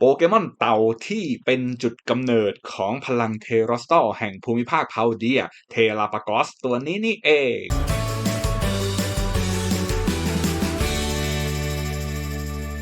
โปเกมอนเต่าที่เป็นจุดกำเนิดของพลังเทรอสตอลแห่งภูมิภาคพาวเดีย เทลาปากอสตัวนี้นี่เอง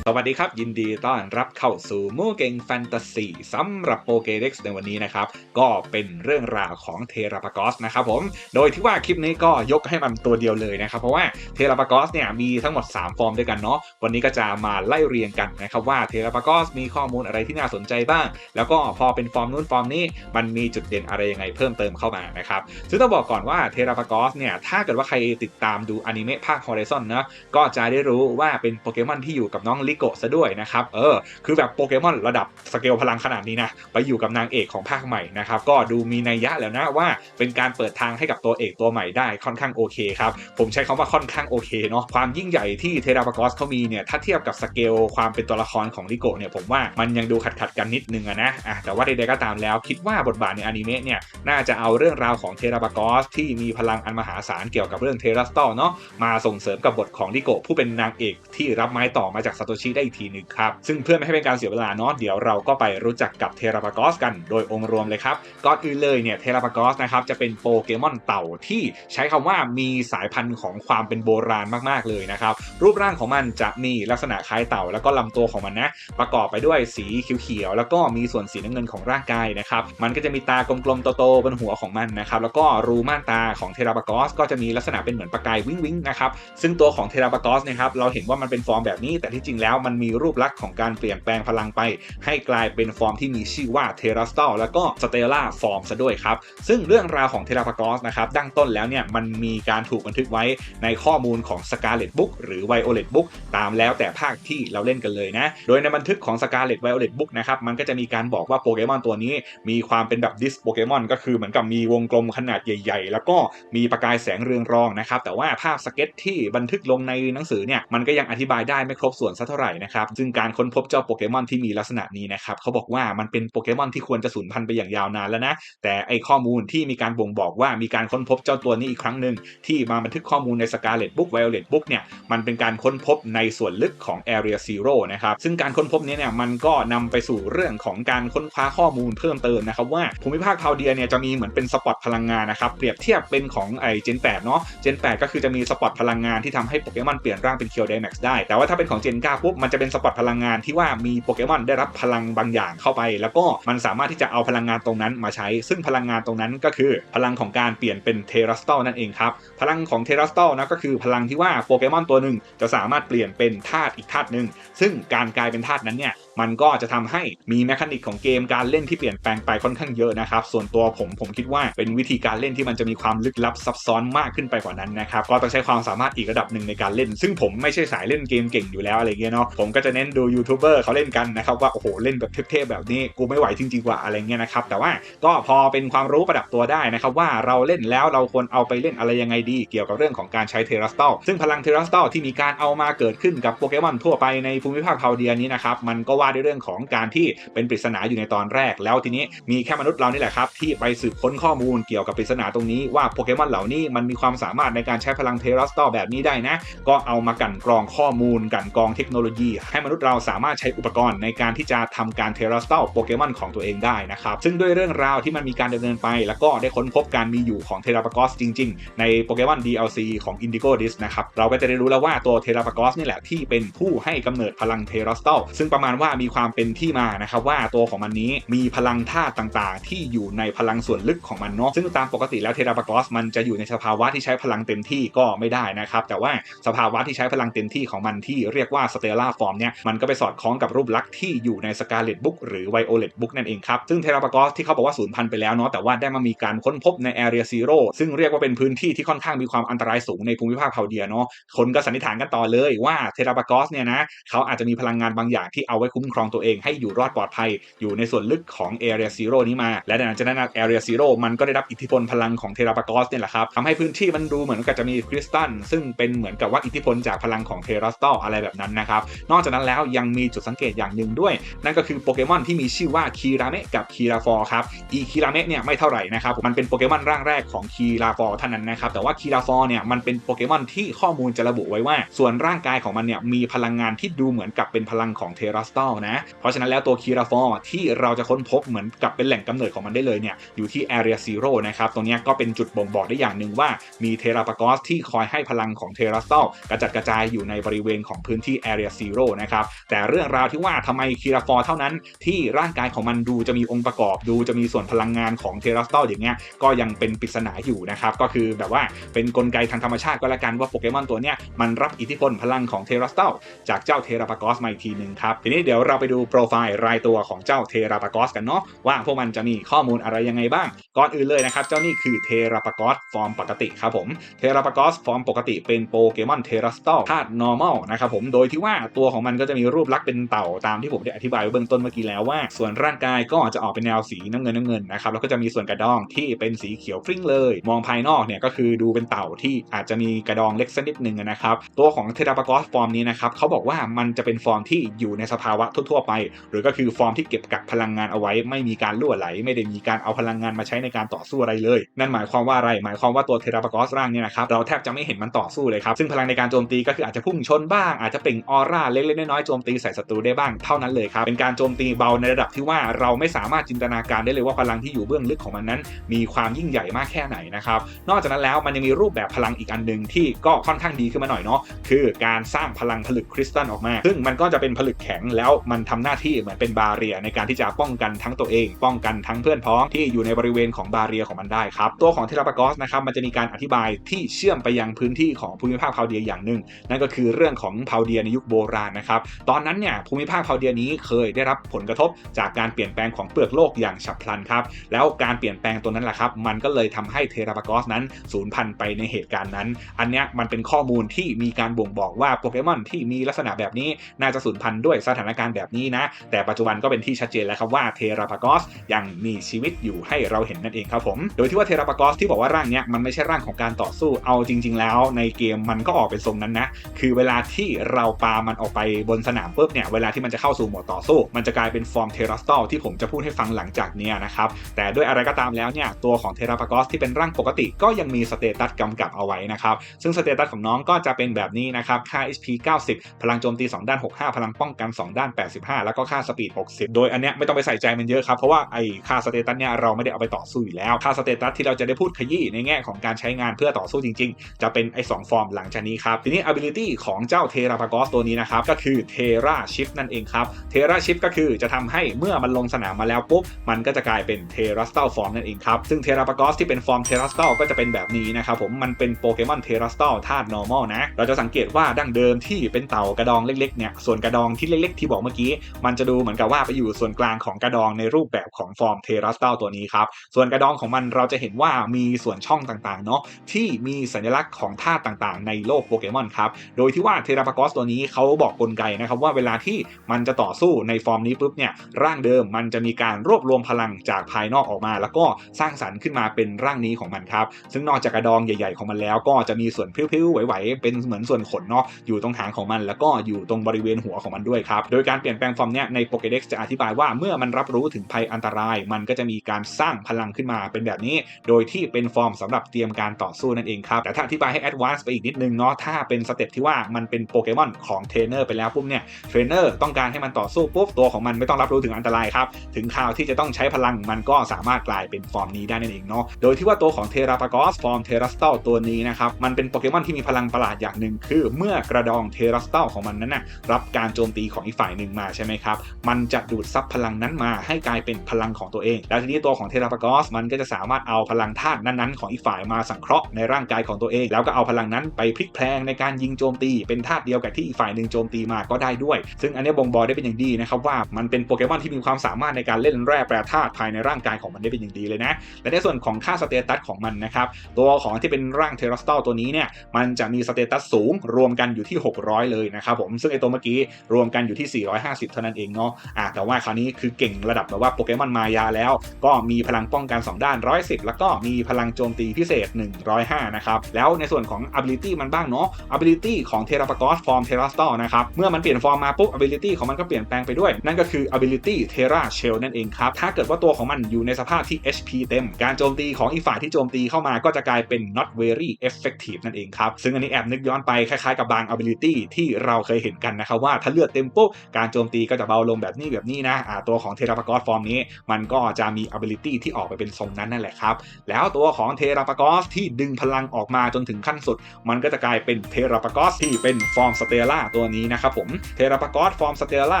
สวัสดีครับ ยินดีต้อนรับเข้าสู่มู่เก่งแฟนตาซีสำหรับโปเกเด็กในวันนี้นะครับ ก็เป็นเรื่องราวของเทราปากอสนะครับผม โดยที่ว่าคลิปนี้ก็ยกให้มันตัวเดียวเลยนะครับ เพราะว่าเทราปากอสเนี่ยมีทั้งหมด 3 ฟอร์มด้วยกันเนาะวันนี้ก็จะมาไล่เรียงกันนะครับว่าเทราปากอสมีข้อมูลอะไรที่น่าสนใจบ้าง แล้วก็พอเป็นฟอร์มนู้นฟอร์มนี้มันมีจุดเด่นอะไรยังไงเพิ่มเติมเข้ามานะครับซึ่งต้องบอกก่อนว่าเทราปากอสเนี่ยถ้าเกิดว่าใครติดตามดูอนิเมะภาค Horizon นะก็จะได้รู้ว่าเป็นโปเกมอนที่อยู่กับน้องลิโกะซะด้วยนะครับเออคือแบบโปเกมอนระดับสเกลพลังขนาดนี้นะไปอยู่กับนางเอกของภาคใหม่นะครับก็ดูมีนัยยะแล้วนะว่าเป็นการเปิดทางให้กับตัวเอกตัวใหม่ได้ค่อนข้างโอเคครับผมใช้คำว่าค่อนข้างโอเคเนาะความยิ่งใหญ่ที่เทราปากอสเขามีเนี่ยถ้าเทียบกับสเกลความเป็นตัวละครของลิโกะเนี่ยผมว่ามันยังดูขัดขัดกันนิดนึงอะนะอะแต่ว่าใดๆก็ตามแล้ว คิดว่าบทบาทในอนิเมะเนี่ยน่าจะเอาเรื่องราวของเทราปากอสที่มีพลังอันมหาศาลเกี่ยวกับเรื่องเทรัสตอลเนาะมาส่งเสริมกับบทของลิโกะผู้เป็นนางเอกที่รับไม้ต่อมาจากซาโตชิได้อีกทีหนึ่งครับ ซึ่งเพื่อไม่ให้เป็นการเสียเวลาเนาะเดี๋ยวเราก็ไปรู้จักกับเทราปากอสกันโดยองค์รวมเลยครับ ก่อนอื่นเลยเนี่ยเทราปากอสนะครับจะเป็นโปเกมอนเต่าที่ใช้คำว่ามีสายพันธุ์ของความเป็นโบราณมากๆเลยนะครับ รูปร่างของมันจะมีลักษณะคล้ายเต่า แล้วก็ลำตัวของมันนะประกอบไปด้วยสีเขียวๆแล้วก็มีส่วนสีน้ำเงินของร่างกายนะครับมันก็จะมีตากลมๆโตๆบนหัวของมันนะครับแล้วก็รูม่านตาของเทราปากอสก็จะมีลักษณะเป็นเหมือนประกายวิ้งๆนะครับซึ่งตัวของเทราปากอสนะครับเราเห็นว่ามันเป็นฟอร์มแบบนี้แต่ที่จริงแล้วมันมีรูปลักษณ์ของการเปลี่ยนแปลงพลังไป ให้กลายเป็นฟอร์มที่มีชื่อว่าเทราสตอลแล้วก็สเตล่าฟอร์มซะด้วยครับ ซึ่งเรื่องราวของเทราปากอสนะครับดั้งต้นแล้วเนี่ยมันมีการถูกบันทึกไว้ในข้อมูลของ Scarlet Book หรือ Violet Book ตามแล้วแต่ภาคที่เราเล่นกันเลยนะ โดยในบันทึกของ Scarlet Violet Book นะครับมันก็จะมีการบอกว่าโปเกมอนตัวนี้ มีความเป็นแบบดิสโปเกมอนก็คือเหมือนกับมีวงกลมขนาดใหญ่ ๆ แล้วก็มีประกายแสงเรืองรองนะครับแต่ว่าภาพสเก็ตที่บันทึกลงในหนังสือเนี่ยมันก็ยังอธิบายได้ไม่ครบส่วนสัเท่าไหร่นะครับซึ่งการค้นพบเจ้าโปเกมอนที่มีลักษณะนี้นะครับเขาบอกว่ามันเป็นโปเกมอนที่ควรจะสูญพันธุ์ไปอย่างยาวนานแล้วนะ แต่ไอข้อมูลที่มีการบ่งบอกว่ามีการค้นพบเจ้าตัวนี้อีกครั้งหนึ่งที่มาบันทึกข้อมูลใน Scarlet Book Violet Book เนี่ยมันเป็นการค้นพบในส่วนลึกของ Area Zero นะครับซึ่งการค้นพบนี้เนี่ยมันก็นำไปสู่เรื่องของการค้นคว้าข้อมูลเพิ่มเติมนะครับว่าภูมิภาคพาวเดียเนี่ยจะมีเหมือนเป็นสปอตพลังงานนะครับเปรียบเทียบเป็นของไอเจน8เนาะเจน8ก็คือจะมีสปอตพลังงานที่ทำให้โปเกมอนเปลี่ยนร่างเป็นเคียวไดแม็กซ์ได้แต่ว่าถ้าเป็นของเจน9ปุบมันจะเป็นสปอตพลังงานที่ว่ามีโปเกมอนได้รับพลังบางอย่างเข้าไป แล้วก็มันสามารถที่จะเอาพลังงานตรงนั้นมาใช้ ซึ่งพลังงานตรงนั้นก็คือ พลังของการเปลี่ยนเป็นเทรัสตอลนั่นเองครับพลังของเทรัสตอลนะก็คือพลังที่ว่าโปเกมอนตัวหนึ่งจะสามารถเปลี่ยนเป็นธาตุอีกธาตุหนึ่งซึ่งการกลายเป็นธาตุนั้นเนี่ยมันก็จะทำให้มีแมคานิกของเกมการเล่นที่เปลี่ยนแปลงไปค่อนข้างเยอะนะครับ ส่วนตัวผมผมคิดว่าเป็นวิธีการเล่นที่มันจะมีความลึกลับซับซ้อนมากขึ้นไปกว่านั้นนะครับก็ต้องใช้ความสามารถอีกระดับหนึ่งในการเล่น ซึ่งผมไม่ใช่สายเล่นเกมเก่งอยู่แล้วอะไรเงี้ยเนาะผมก็จะเน้นดูยูทูบเบอร์เขาเล่นกันนะครับว่าโอ้โหเล่นแบบเทพๆแบบนี้กูไม่ไหวจริงๆว่าอะไรเงี้ยนะครับแต่ว่าก็พอเป็นความรู้ประดับตัวได้นะครับว่าเราเล่นแล้วเราควรเอาไปเล่นอะไรยังไงดี เกี่ยวกับเรื่องของการใช้เทรัสตอลซึ่งพลังเทรัสตอลที่มีการเอามาเกิดขึ้นกับโปเกมอนทั่วไปในภูมิภาคพาวเดียนี้นะครับมันก็ว่าด้วยเรื่องของการที่เป็นปริศนาอยู่ในตอนแรก แล้วทีนี้มีแค่มนุษย์เรานี่แหละครับที่ไปสืบค้นข้อมูลเกี่ยวกับปริศนาตรงนี้ว่าโปเกมอนเหล่านี้มันมีความสามารถในการใช้พลังเทรัสตอแบบนี้ได้นะ ก็เอามากันกรองข้อมูลกันกรองเทคโนโลยี ให้มนุษย์เราสามารถใช้อุปกรณ์ในการที่จะทำการเทรัสตอโปเกมอนของตัวเองได้นะครับซึ่งด้วยเรื่องราวที่มันมีการดำเนินไป แล้วก็ได้ค้นพบการมีอยู่ของเทราปากอสจริง ๆ ในโปเกมอน DLC ของ Indigo Disc นะครับเราก็จะได้รู้แล้วว่าตัวเทราปากอสนี่แหละที่เป็นผู้ให้กำเนิดพลังเทรัสตอซึ่งประมาณว่ามีความเป็นที่มานะครับว่าตัวของมันนี้มีพลังธาตุต่างๆ ที่อยู่ในพลังส่วนลึกของมันเนาะซึ่งตามปกติแล้วเทราปากอสมันจะอยู่ในสภาวะที่ใช้พลังเต็มที่ก็ไม่ได้นะครับแต่ว่าสภาวะที่ใช้พลังเต็มที่ของมันที่เรียกว่าสเตลล่าฟอร์มเนี่ยมันก็ไปสอดคล้องกับรูปลักษณ์ที่อยู่ในสกาเลตบุ๊กหรือไวโอเลตบุ๊กนั่นเองครับซึ่งเทราปากอสที่เขาบอกว่าสูญพันธุ์ไปแล้วเนาะแต่ว่าได้มามีการค้นพบในแอเรียซีโร่ซึ่งเรียกว่าเป็นพื้นที่ที่ค่อนข้างมีความอันตรายสูงในภูมิภาคพาเดียเนาะคนก็สันนิษฐานกันต่อเลยว่าเทราปากอสเนี่ยนะเขาอาจจะมีพลังงานบางอย่างที่เอาไว้คุมครองตัวเองให้อยู่รอดปลอดภัย อยู่ในส่วนลึกของแอเรียซีโร่นี้มา และหลังจากนั้นแอเรียซีโร่มันก็ได้รับอิทธิพลพลังของเทราปากอสเนี่ยแหละครับทำให้พื้นที่มันดูเหมือนกับจะมีคริสตัลซึ่งเป็นเหมือนกับว่าอิทธิพลจากพลังของเทรัสตอลอะไรแบบนั้นนะครับนอกจากนั้นแล้วยังมีจุดสังเกตอย่างหนึ่งด้วย นั่นก็คือโปเกมอนที่มีชื่อว่าคีราเมะกับคีราฟอร์ครับอีคีราเมะเนี่ยไม่เท่าไหร่นะครับมันเป็นโปเกมอนร่างแรกของคีราฟอร์เท่านั้นนะครับแต่ว่าคีราฟอร์เนี่ยมันเป็นโปเกมอนที่ข้อมูลจะระบุไว้ว่า ส่วนร่างกายของมันเนี่ยมีพลังงานที่ดูเหมือนกับเป็นพลังของเทรัสตอลนะ เพราะฉะนั้นแล้วตัวคีราฟอร์ที่เราจะค้นพบเหมือนกับเป็นแหล่งกำเนิดของมันได้เลยเนี่ยอยู่ที่ Area Zero นะครับตรงนี้ก็เป็นจุดบ่งบอกได้อย่างหนึ่งว่ามีเทราปากอสที่คอยให้พลังของเทราสตอลกระจัดกระจายอยู่ในบริเวณของพื้นที่ Area Zero นะครับแต่เรื่องราวที่ว่าทำไมคีราฟอร์เท่านั้น ที่ร่างกายของมันดูจะมีองค์ประกอบ ดูจะมีส่วนพลังงานของเทราสตอลอย่างเงี้ยก็ยังเป็นปริศนาอยู่นะครับก็คือแบบว่าเป็นกลไกทางธรรมชาติก็แล้วกันว่าโปเกมอนตัวเนี้ยมันรับอิทธิพลพลังของเทราสตอลจากเจ้าเทราปากอสมาอีกทีหนึ่งครับทีนี้เดี๋ยวเราไปดูโปรไฟล์รายตัวของเจ้าเทราปากอสกันเนาะว่าพวกมันจะมีข้อมูลอะไรยังไงบ้าง ก่อนอื่นเลยนะครับ เจ้านี่คือเทราปากอสฟอร์มปกติครับผมเทราปากอสฟอร์มปกติเป็นโปเกมอนเทราสตอลธาตุ normal นะครับผมโดยที่ว่าตัวของมันก็จะมีรูปลักษณ์เป็นเต่าตามที่ผมได้อธิบายไว้เบื้องต้นเมื่อกี้แล้วว่า ส่วนร่างกายก็จะออกเป็นแนวสีน้ำเงินน้ำเงินนะครับแล้วก็จะมีส่วนกระดองที่เป็นสีเขียวฟริ้งเลย มองภายนอกเนี่ยก็คือดูเป็นเต่าที่อาจจะมีกระดองเล็กสักนิดนึงนะครับตัวของเทราปากอสฟอร์มนี้นะครับเขาบอกว่ามันจะเป็นฟอร์มที่อยู่ในสภาวะทั่วๆไป หรือก็คือฟอร์มที่เก็บกักพลังงานเอาไว้ ไม่มีการล่วไหล ไม่ได้มีการเอาพลังงานมาใช้ในการต่อสู้อะไรเลย นั่นหมายความว่าอะไร หมายความว่าตัวเทราปากอสร่างเนี่ยนะครับเราแทบจะไม่เห็นมันต่อสู้เลยครับซึ่งพลังในการโจมตีก็คืออาจจะพุ่งชนบ้างอาจจะเป่งออร่าเล็กๆน้อยๆโจมตีใส่ศัตรูได้บ้างเท่านั้นเลยครับเป็นการโจมตีเบาในระดับที่ว่าเราไม่สามารถจินตนาการได้เลยว่าพลังที่อยู่เบื้องลึกของมันนั้น มีความยิ่งใหญ่มากแค่ไหนนะครับนอกจากนั้นแล้วมันยังมีรูปแบบพลังอีกอันหนึ่งที่ก็ค่อนข้างดีขึ้นมาหน่อยเนาะคือการสร้างพลังผลึกคริสตัลออกมา ซึ่งมันก็จะเป็นผลึกแข็งแล้วมันทำหน้าที่เหมือนเป็นบาเรียในการที่จะป้องกันทั้งตัวเอง ป้องกันทั้งเพื่อนพ้องที่อยู่ในบริเวณของบาเรียของมันได้ครับ ตัวของเทราปากอสนะครับมันจะมีการอธิบายที่เชื่อมไปยังพื้นที่ของภูมิภาคพาวเดียอย่างหนึ่ง นั่นก็คือเรื่องของพาวเดียในยุคโบราณนะครับตอนนั้นเนี่ยภูมิภาคพาวเดียนี้เคยได้รับผลกระทบจากการเปลี่ยนแปลงของเปลือกโลกอย่างฉับพลันครับแล้วการเปลี่ยนแปลงตัวนั้นแหละครับมันก็เลยทำให้เทราปากอสนั้นสูญพันธุ์ไปในเหตุการณ์นั้น อันเนี้ยมันเป็นข้อมูลที่มีการบ่งบอกว่าโปเกมอนที่มีลักษณะแบบนี้น่าจะสูญพันธุ์ด้วยสถานการณ์แบบนี้นะ แต่ปัจจุบันก็เป็นที่ชัดเจนแล้วครับว่าเทราปากอสยังมีชีวิตอยู่ให้เราเห็นนั่นเองครับผม โดยที่ว่าเทราปากอสที่บอกว่าร่างเนี้ยมันไม่ใช่ร่างของการต่อสู้เอาจริง ๆ แล้ว ในเกมมันก็ออกเป็นทรงนั้นนะ คือเวลาที่เราปามันออกไปบนสนามปุ๊บเนี่ยเวลาที่มันจะเข้าสู่โหมดต่อสู้ มันจะกลายเป็นฟอร์มเทราสตอลที่ผมจะพูดให้ฟังหลังจากเนี้ยนะครับแต่ด้วยอะไรก็ตามแล้วเนี่ยตัวของเทราปากอสที่เป็นร่างปกติก็ยังมีสเตตัสกำกับเอาไว้นะครับซึ่งสเตตัสของน้องก็จะเป็นแบบนี้นะครับค่า HP 90 พลังโจมตี 2 ด้าน 65 พลังป้องกัน 2 ด้าน85 แล้วก็ค่าสปีด 60 โดยอันเนี้ยไม่ต้องไปใส่ใจมันเยอะครับ เพราะว่าไอ้ค่าสเตตัสเนี่ยเราไม่ได้เอาไปต่อสู้อยู่แล้ว ค่าสเตตัสที่เราจะได้พูดขยี้ในแง่ของการใช้งานเพื่อต่อสู้จริง ๆ จะเป็นไอ้สฟอร์มหลังจากนี้ครับ ทีนี้ ability ของเจ้าเทราปากอสตัวนี้นะครับก็คือเทราชิฟนั่นเองครับเทราชิฟก็คือจะทำให้เมื่อมันลงสนามมาแล้วปุ๊บมันก็จะกลายเป็นเทราสตัลฟอร์มนั่นเองครับซึ่งเทราปากอสที่เป็นฟอร์มเทราสตัลก็จะเป็นแบบนี้นะครับผมมันเป็นโปเกมอนเทราสตัลธาตุ normal นะเราจะสังเกตว่าดั้งเดิมที่เป็นเต่ากระดองเล็กๆเนี่ยส่วนกระดองที่เล็กๆที่บอกเมื่อกี้ มันจะดูเหมือนกับว่าไปอยู่ส่วนกลางของกระดองในรูปแบบของฟอร์มเทราสตัลตัวนี้ครับ ส่วนกระดองของมันเราจะเห็นว่ามีส่วนช่องต่างๆเนาะที่มีสัญลักษณ์ของธาตุต่างๆ ในโลกโปเกมอนครับ โดยที่ว่าเทราปากอสตัวนี้เขาบอกกลไกนะครับว่าเวลาที่มันจะต่อสู้ในฟอร์มนี้ปุ๊บเนี่ยร่างเดิมมันจะมีการรวบรวมพลังจากภายนอกออกมา แล้วก็สร้างสรรค์ขึ้นมาเป็นร่างนี้ของมันครับ ซึ่งนอกจากกระดองใหญ่ๆของมันแล้ว ก็จะมีส่วนพิ้วๆไหวๆเป็นเหมือนส่วนขนเนาะอยู่ตรงหางของมัน แล้วก็อยู่ตรงบริเวณหัวของมันด้วยครับ โดยการการเปลี่ยนแปลงฟอร์มเนี้ยในโปเกเด็กจะอธิบายว่าเมื่อมันรับรู้ถึงภัยอันตราย มันก็จะมีการสร้างพลังขึ้นมาเป็นแบบนี้ โดยที่เป็นฟอร์มสำหรับเตรียมการต่อสู้นั่นเองครับ แต่ถ้าอธิบายให้แอดวานซ์ไปอีกนิดนึงเนาะถ้าเป็นสเต็ปที่ว่ามันเป็นโปเกมอนของเทรนเนอร์ไปแล้วปุ๊บเนี่ยเทรนเนอร์ต้องการให้มันต่อสู้ปุ๊บตัวของมันไม่ต้องรับรู้ถึงอันตรายครับถึงข่าวที่จะต้องใช้พลังมันก็สามารถกลายเป็นฟอร์มนี้ได้นั่นเองเนาะโดยที่ว่าตัวของเทราปากอสฟอร์มเทราสตัลตัวนี้นะครับมันเป็นโปเกมอนที่มีพลังประหลาดอย่างหนึ่งคือ เมื่อกระดองเทราสตัลของมันนั้นนะรับการโจมตีของอีกฝ่ายหนึ่งมาใช่ไหมครับ มันจะดูดซับพลังนั้นมาให้กลายเป็นพลังของตัวเอง แล้วทีนี้ตัวของเทราปากอสมันก็จะสามารถเอาพลังธาตุนั้นๆ ของอีกฝ่ายมาสังเคราะห์ในร่างกายของตัวเอง แล้วก็เอาพลังนั้นไปพลิกแพลงในการยิงโจมตี เป็นธาตุเดียวกับที่อีกฝ่ายหนึ่งโจมตีมาก็ได้ด้วย ซึ่งอันนี้บ่งบอกได้เป็นอย่างดีนะครับว่ามันเป็นโปเกมอนที่มีความสามารถในการเล่นแร่แปรธาตุภายในร่างกายของมันได้เป็นอย่างดีเลยนะ และในส่วนของค่าสเตตัสของมันนะครับตัวของที่เป็นร่างเทราสตอลตัวนี้เนี่ยมันจะมีสเตตัสสูงรวมกันอยู่ที่ 600 เลยนะครับผมซึ่งไอตัวเมื่อกี้รวมกันอยู่ที่450 เท่านั้นเองเนาะอะแต่ว่าคราวนี้คือเก่งระดับแบบว่าโปเกมอนมายาแล้ว ก็มีพลังป้องป้องกัน 2 ด้าน 110 แล้วก็มีพลังโจมตีพิเศษ 105 นะครับ แล้วในส่วนของ ability มันบ้างเนาะ ability ของ t e r a p a g o s Form t e r a s t a l นะครับ เมื่อมันเปลี่ยนฟอร์มมาปุ๊บ ability ของมันก็เปลี่ยนแปลงไปด้วย นั่นก็คือ ability Terra Shell นั่นเองครับ ถ้าเกิดว่าตัวของมันอยู่ในสภาพที่ HP เต็ม การโจมตีของอีฝ่ายที่โจมตีเข้ามาก็จะกลายเป็น not very effective นั่นเองครับ ซึ่งอันนี้แอบนึกย้อนไปคล้ายๆกับบาง ability ที่เราเคยเห็นกันนะครับว่าถ้าเลือดเต็มปุ๊บกการโจมตีก็จะเบาลงแบบนี้แบบนี้นะอ่าตัวของ t e r a p a g o s Form นี้ มันก็จะมี ability ที่ออกไปเป็นทรงนั้นนั่นแหละครับ แล้วตัวของ t e r a p a g o s ที่ดึงพลังออกมาจนถึงขั้นสุด มันก็จะกลายเป็น t e r a p a g o s ที่เป็นฟอร์มสเตล่าตัวนี้นะครับผม t e r a p a g o s ฟอร์มสเตล่า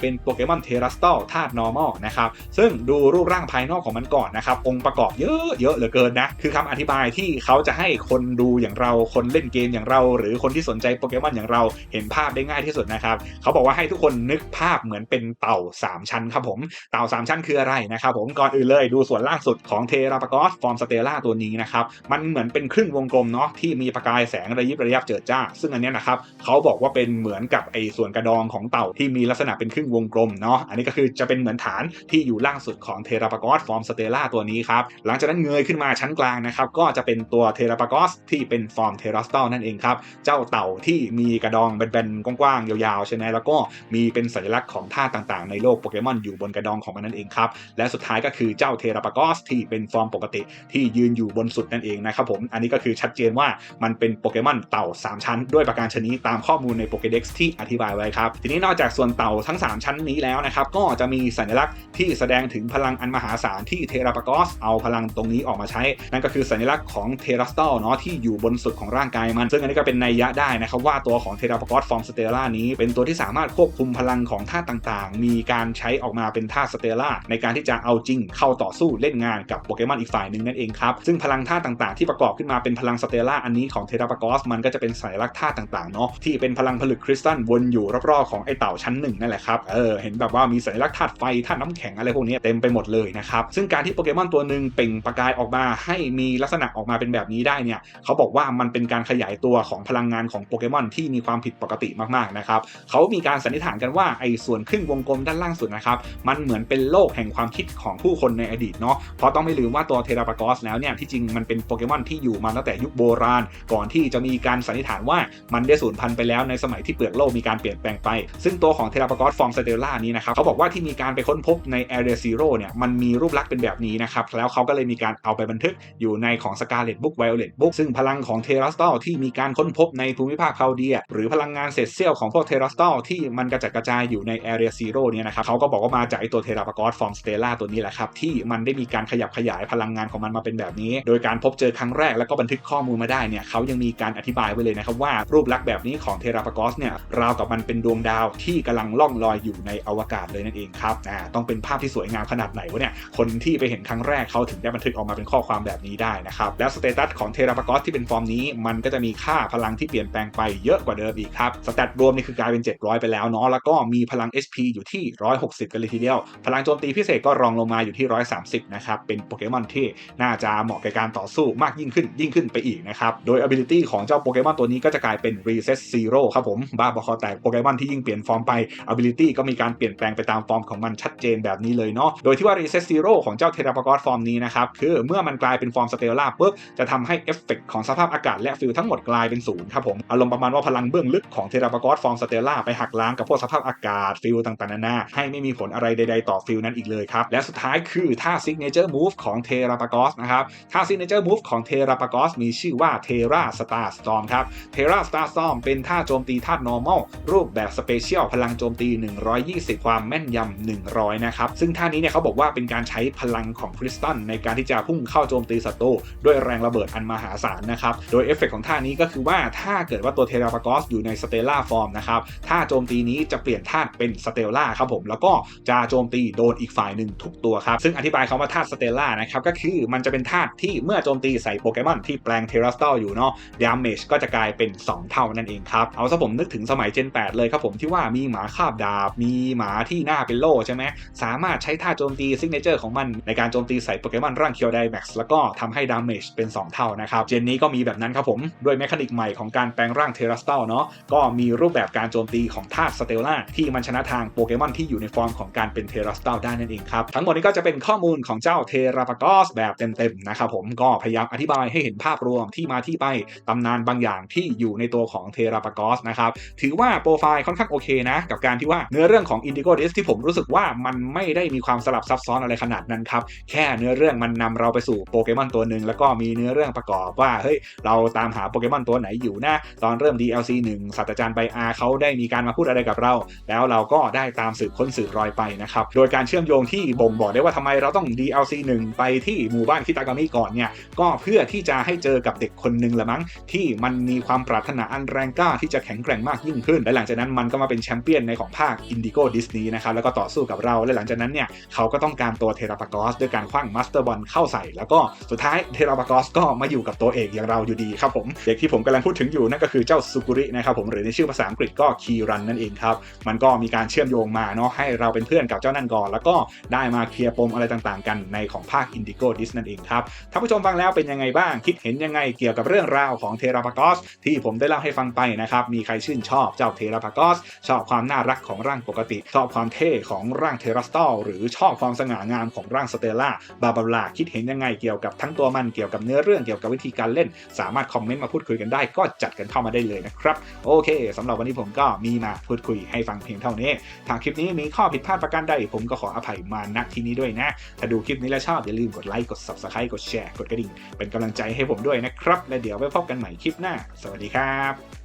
เป็นโปเกมอนเทรัสต l ธาตุ normal นะครับซึ่งดูรูปร่างภายนอกของมันก่อนนะครับองค์ประกอบเยอะเยอะเหลือเกินนะคือคำอธิบายที่เขาจะให้คนดูอย่างเราคนเล่นเกมอย่างเรา หรือคนที่สนใจโปเกมอนอย่างเราเห็นภาพได้ง่ายที่สุดนะครับเขาบอกว่าให้ทุกคนนึกภภาพเหมือนเป็นเต่า 3 ชั้นครับผมเต่า 3 ชั้นคืออะไรนะครับผมก่อนอื่นเลยดูส่วนล่างสุดของเทราปากอสฟอร์มสเตล่าตัวนี้นะครับมันเหมือนเป็นครึ่งวงกลมเนาะที่มีประกายแสงระยิบระยับเจิดจ้า ซึ่งอันนี้นะครับเขาบอกว่าเป็นเหมือนกับไอ้ส่วนกระดองของเต่าที่มีลักษณะเป็นครึ่งวงกลมเนาะอันนี้ก็คือจะเป็นเหมือนฐานที่อยู่ล่างสุดของเทราปากอสฟอร์มสเตล่าตัวนี้ครับหลังจากนั้นเงยขึ้นมาชั้นกลางนะครับก็จะเป็นตัวเทราปากอสที่เป็นฟอร์มเทรัสต l นั่นเองครับเจ้าเต่าที่มีกระดองแบนๆกว้างๆยาวๆใช่ไหมแล้วก็มีเป็นสัญลักษณ์ของท่าต่างๆ ในโลกโปเกมอนอยู่บนกระดองของมันนั่นเองครับ และสุดท้ายก็คือเจ้าเทราปากอสที่เป็นฟอร์มปกติที่ยืนอยู่บนสุดนั่นเองนะครับผม อันนี้ก็คือชัดเจนว่ามันเป็นโปเกมอนเต่า 3 ชั้น ด้วยประการชนิดตามข้อมูลในโปเกเด็กซ์ที่อธิบายไว้ครับ ทีนี้นอกจากส่วนเต่าทั้ง 3 ชั้นนี้แล้วนะครับ ก็จะมีสัญลักษณ์ที่แสดงถึงพลังอันมหาศาลที่เทราปากอสเอาพลังตรงนี้ออกมาใช้ นั่นก็คือสัญลักษณ์ของเทรัสต l เนาะที่อยู่บนสุดของร่างกายมัน ซึ่งอันนี้ก็เป็นนัยยะได้นะครับว่าตัวของเทราปากอสฟอร์มสเตล่านี้เป็นตัวที่สามารถควบคุมพลังของธาต่างๆ มีการใช้ออกมาเป็นธาสเตล่าในการที่จะเอาจริงเข้าต่อสู้เล่นงานกับโปเกมอนอีกฝ่ายหนึ่งนั่นเองครับ ซึ่งพลังธาต่างๆ ที่ประกอบขึ้นมาเป็นพลังสเตล่าอันนี้ของเทราปากอสมันก็จะเป็นสัญลักษณ์ธาต่างๆเนาะที่เป็นพลังผลึกคริสตัลวนอยู่รอบๆของไอเต่าชั้นหนึ่งนั่นแหละครับเออเห็นแบบว่ามีสัญลักษณ์ธาตุไฟธาตุน้ำแข็งอะไรพวกนี้เต็มไปหมดเลยนะครับซึ่งการที่โปเกมอนตัวหนึ่งเปล่งประกายออกมาให้มีลักษณะออกมาเป็นแบบนี้ได้เนี่ยเขาบอกว่ามันเป็นการขยายตัวของพลังงานของโปเกมอนที่มีความผิดปกติมากๆนะครับเขามีการสันนิษฐานกันว่าไอ้ส่วนครึ่งวงกลมด้านล่างสุดนะครับ มันเหมือนเป็นโลกแห่งความคิดของผู้คนในอดีตเนาะ เพราะต้องไม่ลืมว่าตัวเทราปากอสแล้วเนี่ยที่จริงมันเป็นโปเกมอนที่อยู่มาตั้งแต่ยุคโบราณ ก่อนที่จะมีการสันนิษฐานว่ามันได้สูญพันธุ์ไปแล้วในสมัยที่เปลือกโลกมีการเปลี่ยนแปลงไป ซึ่งตัวของเทราปากอสฟอร์มสเตลล่านี้นะครับเขาบอกว่าที่มีการไปค้นพบใน Area Zero เนี่ยมันมีรูปลักษณ์เป็นแบบนี้นะครับแล้วเขาก็เลยมีการเอาไปบันทึกอยู่ในของ Scarlet Book Violet Book ซึ่งพลังของเทรัสต l ที่มีการค้นพบในภูมิภาคคาเดีย หรือพลังงานเศษเสี้ยวของพวกเทรัสต l ที่มันกระจัดกระจายอยู่ใน Area Zero เนี่ยนะครับเขาก็บอกว่ามาจากไอตัวเทราปากอสฟอร์มสเตล่าตัวนี้แหละครับที่มันได้มีการขยับขยายพลังงานของมันมาเป็นแบบนี้ โดยการพบเจอครั้งแรกแล้วก็บันทึกข้อมูลมาได้เนี่ยเขายังมีการอธิบายไว้เลยนะครับว่ารูปลักษณ์แบบนี้ของเทราปากอสเนี่ยราวกับมันเป็นดวงดาวที่กำลังล่องลอยอยู่ในอวกาศเลยนั่นเองครับอ่าต้องเป็นภาพที่สวยงามขนาดไหนวะเนี่ยคนที่ไปเห็นครั้งแรกเขาถึงได้บันทึกออกมาเป็นข้อความแบบนี้ได้นะครับแล้วสเตตัสของเทราปากอสที่เป็นฟอร์มนี้ มันก็จะมีค่าพลังที่เปลี่ยนแปลงไปเยอะกว่าเดิมอีกครับสแตทรวมนี่คือกลายเป็น 700 ไปแล้วเนาะแล้วก็มีพลัง HP อยู่ที่ 160 กันเลยทีเดียว พลังโจมตีพิเศษก็รองลงมาอยู่ที่ 130 นะครับ เป็นโปเกมอนที่น่าจะเหมาะกับการต่อสู้มากยิ่งขึ้นยิ่งขึ้นไปอีกนะครับ โดย ability ของเจ้าโปเกมอนตัวนี้ก็จะกลายเป็น reset zero ครับผม บ้าบอคอแตกโปเกมอนที่ยิ่งเปลี่ยนฟอร์มไป ability ก็มีการเปลี่ยนแปลงไปตามฟอร์มของมันชัดเจนแบบนี้เลยเนาะ โดยที่ว่า reset zero ของเจ้าเทราปากอสฟอร์มนี้นะครับ คือเมื่อมันกลายเป็นฟอร์มสเตลล่าปุ๊บ จะทำให้เอฟเฟกของสภาพอากาศและฟิลทั้งหมดกลายเป็นศูนย์ครับผม อารมณ์ประมาณว่าพลังเบื้องลึกของเทราปากอสฟอร์มสเตลล่าไปหักล้างกับพวกสภาพอากาศฟิลต่างๆนานาให้ไม่มีผลอะไรใด ๆ ต่อฟิลนั้นอีกเลยครับ และสุดท้ายคือท่า signature move ของเทราปากอสนะครับท่า signature move ของเทราปากอสมีชื่อว่า Terra Star Storm ครับ Terra Star Storm เป็นท่าโจมตีธาตุ normal รูปแบบ special พลังโจมตี 120 ความแม่นยำ100 นะครับ ซึ่งท่านี้เนี่ยเขาบอกว่าเป็นการใช้พลังของคริสตัลในการที่จะพุ่งเข้าโจมตีศัตรูด้วยแรงระเบิดอันมหาศาลนะครับ โดยเอฟเฟกของท่านี้ก็คือว่าถ้าเกิดว่าตัวเทราปากอสอยู่ในสเตล่าฟอร์มนะครับท่าโจมตีนี้จะเปลี่ยนธาตุเป็นสเตลล่าครับผมแล้วก็จะโจมตีโดนอีกฝ่ายหนึ่งทุกตัวครับ ซึ่งอธิบายคำว่าธาตุสเตลล่านะครับก็คือมันจะเป็นธาตุที่เมื่อโจมตีใส่โปเกมอนที่แปลงเทรัสต l อยู่เนาะดามเมจก็จะกลายเป็น 2 เท่านั่นเองครับ เอาซะผมนึกถึงสมัยเจน 8 เลยครับผมที่ว่ามีหมาคาบดาบ มีหมาที่หน้าเป็นโล่ใช่ไหมสามารถใช้ท่าโจมตีซิกเนเจอร์ของมันในการโจมตีใส่โปเกมอนร่างเคียวไดแม็กซ์แล้วก็ทำให้ดามเมจเป็น 2 เท่านะครับเจนนี้ก็มีแบบนั้นครับผมด้วยแมคานิกใหม่ของการแปลงร่างเทรัสต l เนาะก็มีรูปแบบการโจมตีของธาตุสเตลล่าที่มันชนะทางโปเกมอนที่อยู่ในฟอร์มของการเป็นเทรัสต l ได้นั่นเองครับ ทั้งหมดนี้ก็จะเป็นข้อมูลของเจ้าเทราปากอสแบบเต็มๆนะครับผมก็พยายามอธิบายให้เห็นภาพรวมที่มาที่ไปตำนานบางอย่างที่อยู่ในตัวของเทราปากอสนะครับถือว่าโปรไฟล์ค่อนข้างโอเคนะกับการที่ว่าเนื้อเรื่องของ Indigo d i s ที่ผมรู้สึกว่ามันไม่ได้มีความสลับซับซ้อนอะไรขนาดนั้นครับแค่เนื้อเรื่องมันนำเราไปสู่โปเกมอนตัวหนึ่งแล้วก็มีเนื้อเรื่องประกอบว่าเฮ้ยเราตามหาโปเกมอนตัวไหนอยู่นะตอนเริ่ม DLC 1ศาสตราจารย์ไบอาร์เขาได้มีการมาพูดอะไรกับเราแล้วแล้วเราก็ได้ตามสืบค้นสืบรอยไปนะครับ โดยการเชื่อมโยงที่บ่งบอกได้ว่าทำไมเราต้อง DLC 1 ไปที่หมู่บ้านคิตากามิก่อนเนี่ยก็เพื่อที่จะให้เจอกับเด็กคนหนึ่งละมั้ง ที่มันมีความปรารถนาอันแรงกล้าที่จะแข็งแกร่งมากยิ่งขึ้น และหลังจากนั้นมันก็มาเป็นแชมเปี้ยนในของภาค Indigo Disney นะครับแล้วก็ต่อสู้กับเราและหลังจากนั้นเนี่ยเขาก็ต้องการตัวเทราปากอสด้วยการคว้างมาสเตอร์บอลเข้าใส่ แล้วก็สุดท้ายเทราปากอสก็มาอยู่กับตัวเอกอย่างเราอยู่ดีครับผมเด็กที่ผมกำลังพูดถึงอยู่นั่นก็คือเจ้าซุกุรินะครับผมหรือในชื่อภาษาอังกฤษก็คีรันนั่นเองครับมันก็มีการเชื่อมโยงมาเนาะให้เราเป็นเพื่อนกับเจ้านั่นก่อน แล้วก็ได้มาเคลียร์ปมอะไรต่างๆ กันในของภาค Indigo Dis นั่นเองครับท่านผู้ชมฟังแล้วเป็นยังไงบ้าง คิดเห็นยังไงเกี่ยวกับเรื่องราวของเทราปากอสที่ผมได้เล่าให้ฟังไปนะครับมีใครชื่นชอบเจ้าเทราปากอสชอบความน่ารักของร่างปกติ ชอบความเท่ของร่างเทราสตอลหรือชอบความสง่างามของร่างสเตลล่าบาบาลาคิดเห็นยังไงเกี่ยวกับทั้งตัวมันเกี่ยวกับเนื้อเรื่องเกี่ยวกับวิธีการเล่น สามารถคอมเมนต์มาพูดคุยกันได้ ก็จัดกันเข้ามาได้เลยนะครับโอเคสำหรับวันนี้ผมก็มีมาพูดคุยให้ฟังเพียงเท่านี้ทางคลิปนี้มีข้อผิดพลาดประการใดผมก็ขออภัยมาณที่นี้ด้วยนะ ถ้าดูคลิปนี้แล้วชอบอย่าลืมกดไลค์กด subscribe กดแชร์กดกระดิ่ง เป็นกำลังใจให้ผมด้วยนะครับ และเดี๋ยวไว้พบกันใหม่คลิปหน้า สวัสดีครับ